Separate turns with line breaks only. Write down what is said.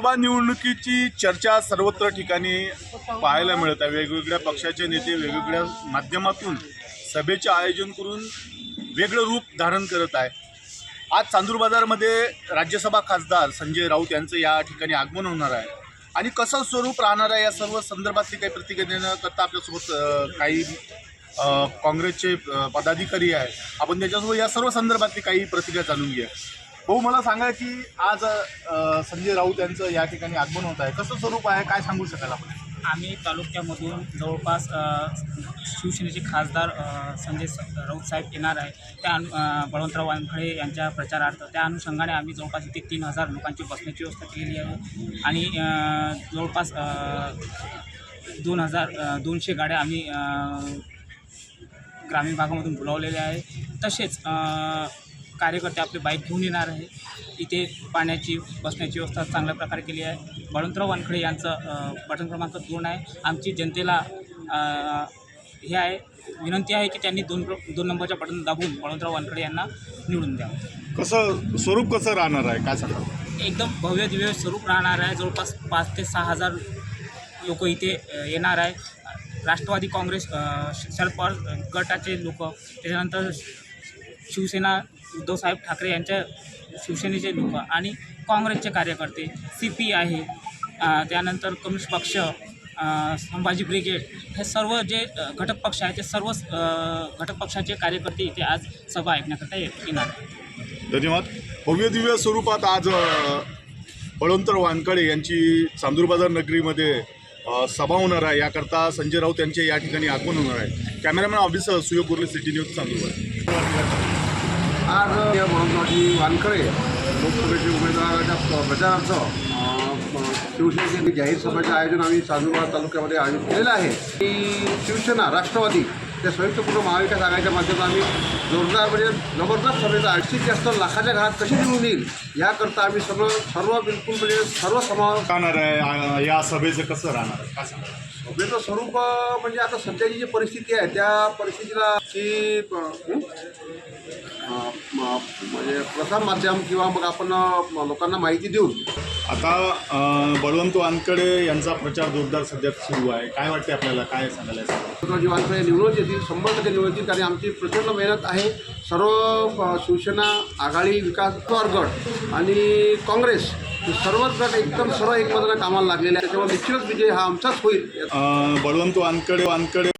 निवडणुकीची चर्चा सर्वत्र ठिकाणी पाहायला मिळत आहे. वेगवेगळ्या पक्षाचे नेते वेगवेगळ्या माध्यमातून सभेचे आयोजन करून वेगळं रूप धारण करत आहे आज चांदूर बाजारमध्ये राज्यसभा खासदार संजय राऊत यांचं या ठिकाणी आगमन होणार आहे. आणि कसं स्वरूप राहणार आहे या सर्व संदर्भातली काही प्रतिक्रिया देण्याकरता आपल्यासोबत काही काँग्रेसचे पदाधिकारी आहे आपण त्याच्यासोबत या सर्व संदर्भातली काही प्रतिक्रिया जाणून घ्या भाऊ मला सांगा की आज अ, संजय राऊत यांचं या ठिकाणी आगमन होत आहे. कसं स्वरूप आहे? काय सांगू शकाल आपण?
आम्ही तालुक्यामधून जवळपास अ, शिवसेनेचे खासदार अ, संजय स- राऊत साहेब येणार आहे त्या अनु अ, बळवंतराव वानखळे यांच्या प्रचारार्थ त्या अनुषंगाने आम्ही जवळपास इथे तीन हजार लोकांची बसण्याची व्यवस्था केलेली आहे. आणि अ, जवळपास अ, दोन हजार अ, दोनशे गाड्या आम्ही अ, ग्रामीण भागामधून बोलावलेल्या आहे तसेच अ, कार्यकर्ते आपले बाईक घेऊन येणार आहे. इथे पाण्याची बसण्याची व्यवस्था चांगल्या प्रकारे केली आहे. बळवंतराव वानखडे यांचं बटन क्रमांक दोन आहे. आमची जनतेला हे आहे विनंती आहे की त्यांनी दोन दोन नंबरच्या बटन दाबून बळवंतराव वानखडे यांना निवडून द्यावं.
कसं स्वरूप कसं राहणार आहे? काय सांगा
एकदम भव्य दिव्य स्वरूप राहणार आहे. जवळपास पाच ते सहा हजार लोक इथे येणार आहे. राष्ट्रवादी काँग्रेस शरद पवार गटाचे लोक त्याच्यानंतर शिवसेना उद्धवसाहेब ठाकरे यांच्या शिवसेनेचे लोक आणि काँग्रेसचे कार्यकर्ते सी पी आहे त्यानंतर कम्युनिस्ट पक्ष संभाजी ब्रिगेड हे सर्व जे घटक पक्ष आहेत ते सर्व घटक पक्षाचे कार्यकर्ते इथे आज सभा ऐकण्याकरता येणार
धन्यवाद. भव्य दिव्य स्वरूपात आज बळवंतर वानकडे यांची चांदूर बाजार नगरीमध्ये सभा होणार आहे. याकरता संजय राऊत यांचे या ठिकाणी आगमन होणार आहे. Cameraman officer Suyog city news Chandur
आज या म्हणूनसाठी वानखडे लोकसभेचे उमेदवाराच्या प्रचारार्थ शिवसेनेचे जाहीर सभेचं आयोजन आम्ही चांदूरबाग तालुक्यामध्ये आयोजित केलेलं आहे. की शिवसेना राष्ट्रवादी त्या संयुक्तपूर्ण महाविकास आघाडीच्या माध्यमातून आम्ही जोरदार म्हणजे जबरदस्त सभेचं जास्तीत जास्त लाखाच्या घरात कशी निवडून येईल याकरता आम्ही सर्व सर्व बिलकुल म्हणजे सर्व समावेश
राहणार आहे या सभेचं कसं राहणार आहे?
सभेचं स्वरूप म्हणजे आता सध्याची जी परिस्थिती आहे त्या परिस्थितीला म- म्हणजे प्रसार माध्यम किंवा मग आपण लोकांना माहिती देऊन.
आता बळवंत वानकडे यांचा प्रचार जोरदार सध्या सुरू आहे. काय वाटते आपल्याला? काय सांगायला सांगा
जी वानकडे निवडून येतील शंभर टक्के निवडून येतील. कारण आमची प्रचंड मेहनत आहे. सर्व शिवसेना आघाडी विकास गट आणि काँग्रेस सर्वच गट एकदम सर्व एकमतानं कामाला लागलेले आहे त्याच्यामुळे निश्चितच विजय हा आमचाच होईल.
बळवंत वानकडे वानकडे